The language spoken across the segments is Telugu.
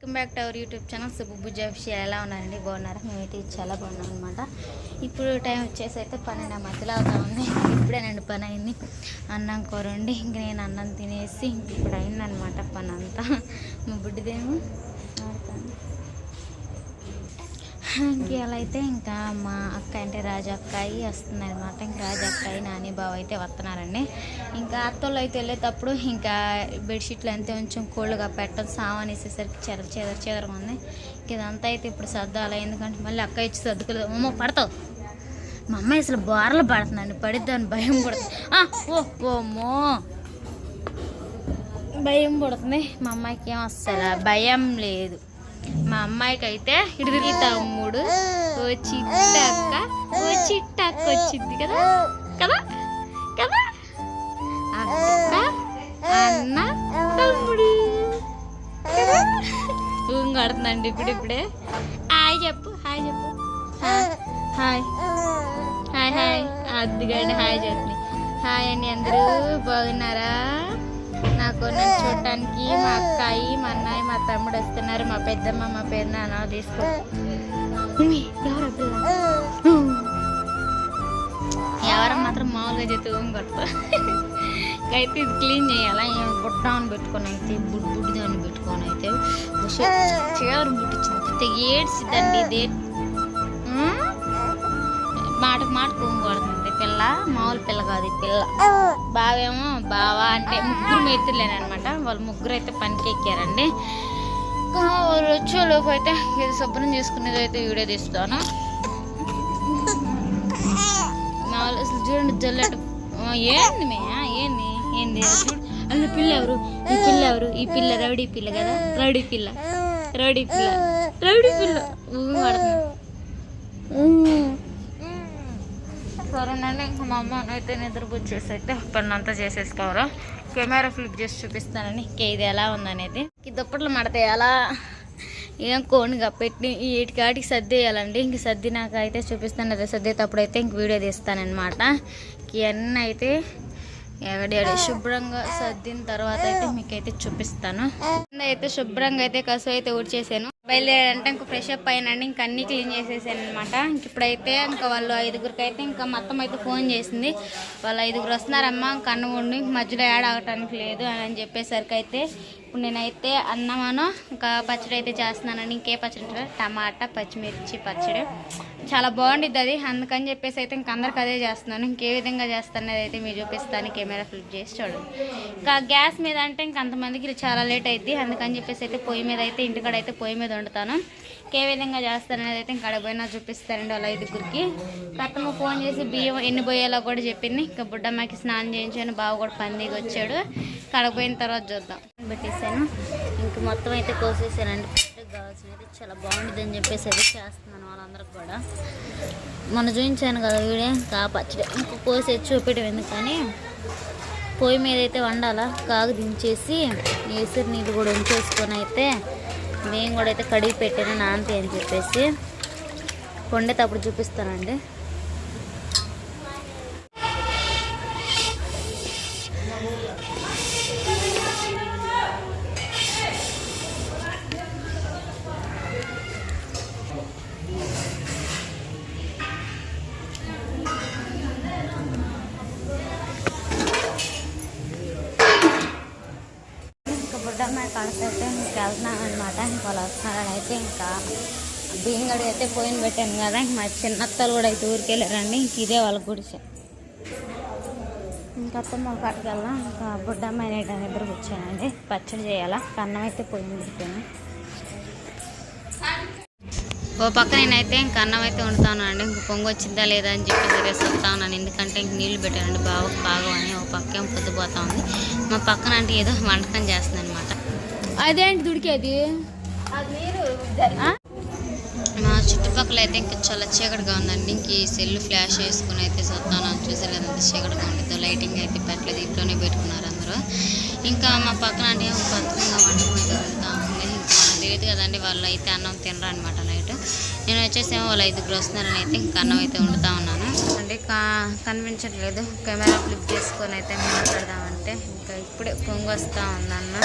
Welcome back to our YouTube channel Subbujja official ఎలా ఉన్నారండి? బాగున్నారా? మేమైతే చాలా బాగున్నాం అనమాట ఇప్పుడు టైం వచ్చేసి అయితే పన్నెండు మధ్యలో అవుతా ఉంది. ఇప్పుడేనండి పని అయింది అన్నం కూర ఇంక నేను అన్నం తినేసి ఇంక ఇప్పుడు అయిందనమాట పని అంతా మా బుడ్డిదేమో ఆడుతాను ఇంక అయితే ఇంకా మా అక్క అంటే రాజక్కాయి వస్తుంది అనమాట ఇంకా రాజక్కాయి నాని బావ అయితే వస్తున్నారండి. ఇంకా అత్తలు అయితే వెళ్ళేటప్పుడు ఇంకా బెడ్షీట్లు అంతే కొంచెం కోళ్ళుగా పెట్టడం సామాన్ వేసేసరికి చెదర చెదర చెదరగా ఉంది. ఇంక ఇదంతా అయితే ఇప్పుడు సర్దాలి. ఎందుకంటే మళ్ళీ అక్క ఇచ్చి సర్దుకోలేదు. అమ్మ పడతావు. మా అమ్మాయి అసలు బోర్లు పడుతుందండి. పడిద్దని భయం పడుతుంది. ఆ, ఓ ఓమో భయం పడుతుంది. మా అమ్మాయికి ఏం వస్తారా భయం లేదు. మా అమ్మాయికి అయితే ఇడిది తమ్ముడు. ఓ చిట్టక్క. ఓ చిట్టక్క వచ్చింది కదా? కదా? కదా? అక్క అన్న తమ్ముడు. కడుతుందండి ఊంగడుతుందండి ఇప్పుడు ఇప్పుడే. హాయ్ చెప్పు హాయ్ చెప్పు. హాయ్. Hi hi. అద్దుగండి హాయ్ చెప్పి. హాయ్ అండి అందరూ. బాగున్నారా? నాకు నన్ను చూడటానికి మా అక్కాయి మా అన్నయ్య మా తమ్ముడు వస్తున్నారు. మా పెద్దమ్మ మా పెద్దనాన్న తీసుకో. ఉమ్మి, ఎవరు మాత్రం మామూలుగా చేతి కొడతారు అయితే ఇది క్లీన్ చేయాలా? ఏం బుట్టాన్ని పెట్టుకొని అయితే బుడ్ బుడ్డి దాన్ని పెట్టుకొని అయితే చీవరు బుట్టించింది ఏడ్చిద్దండి ఇదే. మాట కొడుతుంది పిల్ల మామూలు పిల్ల కాదు ఈ పిల్ల. బావేమో బావా అంటే ముగ్గురు మేతులేనమాట వాళ్ళు ముగ్గురు అయితే పనికి ఎక్కారండి వాళ్ళు వచ్చేలోపు అయితే ఇది శుభ్రం చేసుకునేది అయితే వీడియో తీస్తాను. మామూలు అసలు చూడండి జల్లెట ఏంది మే? ఏంది? ఏంది? చూడు. అసలు పిల్ల ఎవరు? ఈ పిల్ల ఎవరు? ఈ పిల్ల రౌడీ పిల్ల కదా? రౌడీ పిల్ల. రౌడీ పిల్ల. రౌడీ పిల్ల. ఊ పడుతుంది సరేనండి ఇంకా మా అమ్మ అయితే నిద్రపుచ్చేసి అయితే పని అంతా చేసేసుకోవరు. కెమెరా ఫ్లిప్ చేసి చూపిస్తానండి ఇంకే ఇది ఎలా ఉందనేది. ఈ దుప్పట్లు మడతాయి ఎలా ఏం కోనిగా పెట్టి వీటికాటికి సర్దియ్యాలండి సర్దేయాలండి. ఇంక సర్దినాక అయితే చూపిస్తాను. అదే సర్దేటప్పుడు అయితే ఇంక వీడియో తీస్తానమాట ఇవన్నీ అయితే ఎగడాడు శుభ్రంగా సర్దిన తర్వాత అయితే మీకైతే చూపిస్తాను. కింద అయితే శుభ్రంగా అయితే కసు అయితే ఊడ్చేసాను. బయలుదేరంటే ఇంకా ఫ్రెష్ అప్ అయినండి. ఇంక అన్ని క్లీన్ చేసేసాను అనమాట ఇంక ఇప్పుడైతే ఇంకా వాళ్ళు ఐదుగురికి అయితే ఇంకా మొత్తం అయితే ఫోన్ చేసింది. వాళ్ళు ఐదుగురు వస్తున్నారమ్మా ఇంకా అన్నం వండి మధ్యలో యాడ్ అవటానికి లేదు అని చెప్పేసరికి అయితే ఇప్పుడు నేనైతే అన్నమాను ఇంకా పచ్చడి అయితే చేస్తున్నానండి. ఇంకే పచ్చడి టమాటా పచ్చిమిర్చి పచ్చడి. చాలా బాగుండిద్ది అది. అందుకని చెప్పేసి అయితే ఇంక అందరికి అదే చేస్తున్నాను. ఇంకే విధంగా చేస్తాను అయితే మీరు చూపిస్తాను. కెమెరా ఫ్లిప్ చేసి చూడండి. ఇంకా గ్యాస్ మీద అంటే ఇంక అంతమందికి చాలా లేట్ అయింది అందుకని చెప్పేసి అయితే పొయ్యి మీద అయితే ఇంటికాడ అయితే పొయ్యి మీద వండుతాను. ఇంకే విధంగా చేస్తాననేది అయితే ఇంకా పోయినా చూపిస్తానండి వాళ్ళ ఐదుగురికి. పక్కన ఫోన్ చేసి బియ్యం ఎన్ని పోయేలా కూడా చెప్పింది. ఇంకా బుడ్డమ్మకి స్నానం చేయించాను బావ కూడా పందికి వచ్చాడు. కడపోయిన తర్వాత చూద్దాం. పెట్టేసాను ఇంక మొత్తం అయితే కోసేసానండి పెద్దగా అయితే చాలా బాగుంటుంది అని చెప్పేసి అయితే చేస్తున్నాను వాళ్ళందరికి కూడా. మొన్న చూపించాను కదా వీడే కా పచ్చడి ఇంకో కోసి చూపించడం ఎందుకని? పొయ్యి మీద అయితే వండాలా? కాగు దించేసి ఏసరి నీళ్ళు కూడా ఉంచేసుకొని అయితే మేము కూడా అయితే కడిగి పెట్టాను నాంతి అని చెప్పేసి. వండేటప్పుడు చూపిస్తానండి. ఇంక వాళ్ళు వస్తున్నారని అయితే ఇంకా బియ్యంగడి అయితే పోయిన పెట్టాను కదా. ఇంక మా చిన్నత్తలు కూడా అయితే ఊరికెళ్ళారండి ఇంక ఇదే వాళ్ళ గుడిసె. ఇంకా అత్తమ్మ వాళ్ళ కాడికి వెళ్దాం ఇంకా బుడ్డమ్మాయి నేట ఇద్దరు కూర్చోనండి పచ్చడి చేయాలా? అన్నం అయితే పోయింది పెట్టాను. ఓ పక్క నేనైతే ఇంక అన్నం అయితే వండుతాను అండి ఇంక పొంగు వచ్చిందా లేదా అని చెప్పేసి రేసి ఉన్నాను. ఎందుకంటే ఇంక నీళ్ళు పెట్టానండి. బాగా బాగా అని ఓ పక్క ఏం పొద్దుపోతా ఉంది. మా పక్కన అంటే ఏదో వంటకం చేస్తుంది అనమాట అదేంటి దుడికేది? మా చుట్టుపక్కల అయితే ఇంకా చాలా చీకటిగా ఉందండి. ఇంక ఈ సెల్ ఫ్లాష్ వేసుకుని అయితే చూస్తాను. చూసి లేదంటే చీకటిగా ఉండదు లైటింగ్ అయితే పెట్టలేదు. ఇంట్లోనే పెట్టుకున్నారు అందరూ. ఇంకా మా పక్కన అంటే ఒక అద్భుతంగా వంటకం అయితే ఇంకా మనకు తెలియదు కదండి. వాళ్ళు అయితే అన్నం తినరు అనమాట నైట్. నేను వచ్చేసేమో వాళ్ళు ఐదుగురు వస్తున్నారని అయితే ఇంకా అన్నం అయితే వండుతా ఉన్నాను. అంటే కా కనిపించట్లేదు. కెమెరా ఫ్లిప్ చేసుకొని అయితే మాట్లాడదామంటే. ఇంకా ఇప్పుడే పొంగు వస్తూ ఉందన్న.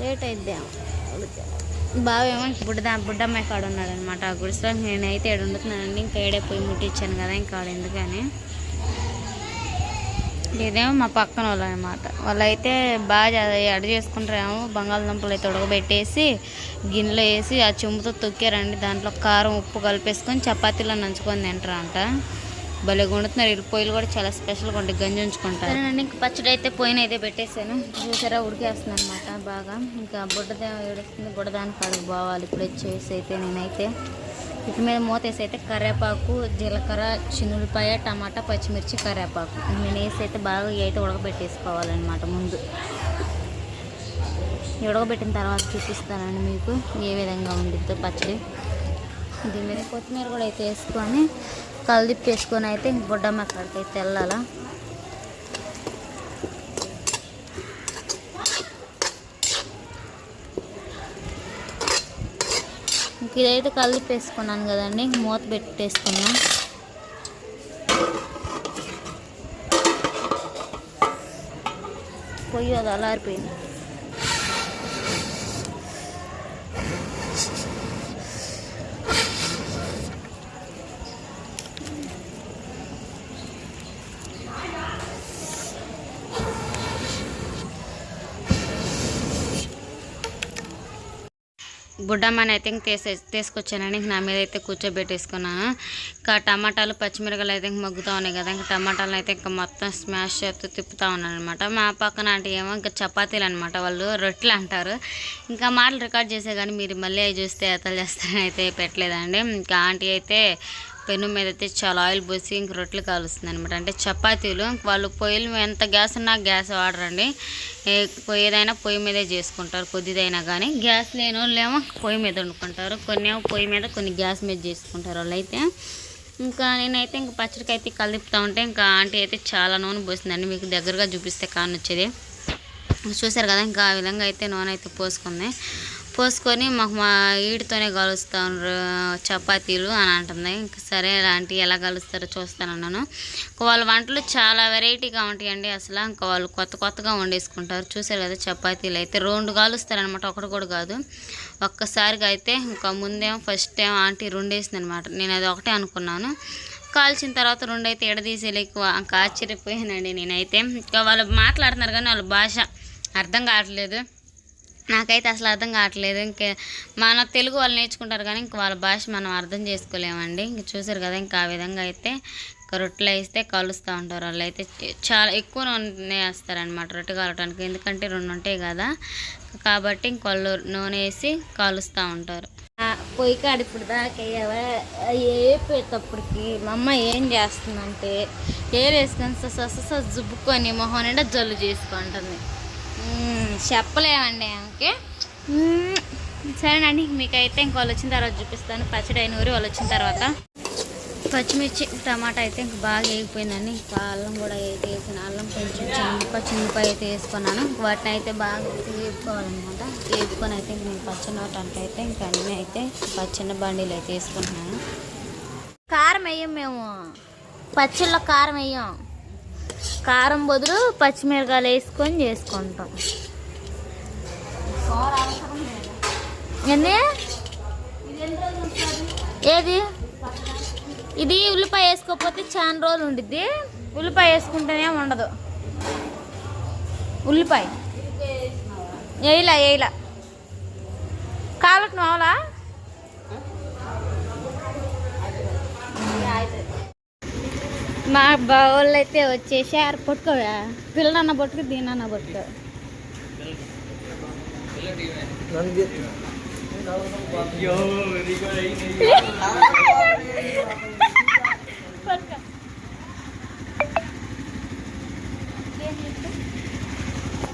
లేట్ అయిద్దాం బావేమో బుడ్డ బుడ్డమ్మాయి కాడ ఉన్నాడు అనమాట ఆ గుడిసెలో నేనైతే ఏడు ఉండుతున్నానండి ఇంకా ఏడే పోయి ముట్టించాను కదా ఇంకా ఆడ ఎందుకని? ఇదేమో మా పక్కన వాళ్ళు అనమాట వాళ్ళైతే బాగా అడ చేసుకుంటారేమో బంగాళదుంపలు అయితే ఉడకబెట్టేసి గిన్నెలో వేసి ఆ చెంబుతో తొక్కారండి. దాంట్లో కారం ఉప్పు కలిపేసుకొని చపాతీలో నంచుకొని తింటారంట. భలే వండుతున్నారు. వీళ్ళు పొయ్యిలు కూడా చాలా స్పెషల్గా ఉంటాయి గంజి ఉంచుకుంటారు. నేను ఇంకా పచ్చడి అయితే పోయిన అయితే పెట్టేశాను. చూసారా ఉడికేస్తుంది అనమాట బాగా. ఇంకా బుడ్డదే ఏడుస్తుంది బుడ్డదానికి కడుగు పోవాలి ఇప్పుడు వచ్చేసి అయితే నేనైతే. ఇటు మీద మూతేసి అయితే కరివేపాకు జీలకర్ర చిన్నులపాయ టమాటా పచ్చిమిర్చి కరివేపాకు నేను వేసి అయితే బాగా ఇవి అయితే ఉడకబెట్టేసుకోవాలన్నమాట ముందు. ఉడకబెట్టిన తర్వాత చూపిస్తానండి మీకు ఏ విధంగా ఉండిద్దో పచ్చడి. దీని మీద కొత్తిమీర కూడా అయితే వేసుకొని కలిదిప్పేసుకొని అయితే ఇంక బుడ్డమ్మ అక్కడికి అయితే వెళ్ళాలా. ఇంక ఇదైతే కలిపి వేసుకున్నాను కదండి ఇంక మూత పెట్టేసుకున్నా. పొయ్యి అది అలారిపోయింది బుడ్డమ్మని అయితే ఇంక తీసే తీసుకొచ్చానండి ఇంక నా మీద అయితే కూర్చోబెట్టేసుకున్నాను. ఇంకా టమాటాలు పచ్చిమిరకాయలు అయితే ఇంక మగ్గుతూ ఉన్నాయి కదా ఇంకా టమాటాలను అయితే ఇంకా మొత్తం స్మాష్ చేస్తూ తిప్పుతూ ఉన్నాను అనమాట మా పక్కన ఆంటీ ఏమో ఇంకా చపాతీలు అనమాట వాళ్ళు రొట్టెలు అంటారు. ఇంకా మాటలు రికార్డ్ చేసే కానీ మీరు మళ్ళీ అవి చూస్తే ఎతలు చేస్తారని అయితే పెట్టలేదండి. ఇంకా ఆంటీ అయితే పెను మీద అయితే చాలా ఆయిల్ పోసి ఇంక రొట్టెలు కాలుస్తుంది అనమాట అంటే చపాతీలు వాళ్ళు పొయ్యిలు ఎంత గ్యాస్ ఉన్నా గ్యాస్ వాడరండి. ఏదైనా పొయ్యి మీదే చేసుకుంటారు కొద్దిదైనా కానీ గ్యాస్ లేని వాళ్ళేమో పొయ్యి మీద వండుకుంటారు. కొన్ని ఏమో పొయ్యి మీద కొన్ని గ్యాస్ మీద చేసుకుంటారు వాళ్ళు అయితే ఇంకా నేనైతే ఇంకా పచ్చడికి అయితే కలిపుతూ ఉంటే ఇంకా ఆంటీ అయితే చాలా నూనె పోసిందండి. మీకు దగ్గరగా చూపిస్తే కానొచ్చేది చూసారు కదా ఇంకా ఆ విధంగా అయితే నూనె అయితే పోసుకుంది. పోసుకొని మాకు మా ఈడితోనే కలుస్తా చపాతీలు అని అంటుంది. ఇంకా సరే అలాంటి ఎలా కలుస్తారో చూస్తానన్నాను ఇంకా వాళ్ళ వంటలు చాలా వెరైటీగా ఉంటాయండి అసలు. ఇంకా వాళ్ళు కొత్త కొత్తగా వండేసుకుంటారు. చూసారు కదా చపాతీలు అయితే. రెండు కాలుస్తారనమాట ఒకటి కూడా కాదు. ఒక్కసారిగా అయితే ఇంకా ముందేమో ఫస్ట్ టైం ఆంటీ రెండేసింది అనమాట నేను అది ఒకటే అనుకున్నాను. కాల్చిన తర్వాత రెండు అయితే ఎక్కువ ఇంకా ఆశ్చర్యపోయానండి నేనైతే. ఇంకా వాళ్ళు మాట్లాడుతున్నారు కానీ వాళ్ళ భాష అర్థం కావట్లేదు. నాకైతే అసలు అర్థం కావట్లేదు. ఇంకే మన తెలుగు వాళ్ళు నేర్చుకుంటారు కానీ ఇంక వాళ్ళ భాష మనం అర్థం చేసుకోలేమండి. ఇంక చూసారు కదా ఇంకా ఆ విధంగా అయితే ఇంకా రొట్టెలు వేస్తే కలుస్తూ ఉంటారు. వాళ్ళు అయితే చాలా ఎక్కువ నూనె వేస్తారనమాట రొట్టె కాలటానికి ఎందుకంటే రెండు ఉంటాయి కదా. కాబట్టి ఇంక వాళ్ళు నూనె వేసి కాలుస్తూ ఉంటారు. పొయ్యి కాడ ఇప్పుడు దాకా వేపేటప్పటికి మా అమ్మ ఏం చేస్తుందంటే ఏరు వేసుకొని సొస జుబ్బుకొని మొహం నిండా జల్లు చేసుకుంటుంది. చెప్పలేమండి ఆమెకి. సరేనండి మీకైతే ఇంక వాళ్ళు వచ్చిన తర్వాత చూపిస్తాను. పచ్చడి అయిన ఊరి వాళ్ళు వచ్చిన తర్వాత. పచ్చిమిర్చి టమాటా అయితే ఇంక బాగా వేగిపోయిందండి. ఇంకా అల్లం కూడా అయితే వేసిన అల్లం కొంచెం చిన్నప చిన్నపాయ అయితే వేసుకున్నాను. వాటిని అయితే బాగా వేపుకోవాలన్నమాట వేపుకొని అయితే ఇంక నేను పచ్చడి అంటే అయితే ఇంకా అన్నీ అయితే పచ్చని బండిలు అయితే వేసుకుంటున్నాను. కారం వేయం మేము. పచ్చళ్ళ కారం వేయం. కారం బదులు పచ్చిమిరకాయలు వేసుకొని చేసుకుంటాం. ఏంది? ఏది? ఇది ఉల్లిపాయ వేసుకోకపోతే చాలా రోజులు ఉండిద్ది. ఉల్లిపాయ వేసుకుంటేనే ఉండదు ఉల్లిపాయ. వేయలా వేయలా కాలకు అవలా మా బావోళ్ళు అయితే వచ్చేసి ఆరు పట్టుకోవా పిల్లనన్న పట్టుకు దీనన్న పట్టుకో. Yo, Rico Reyes.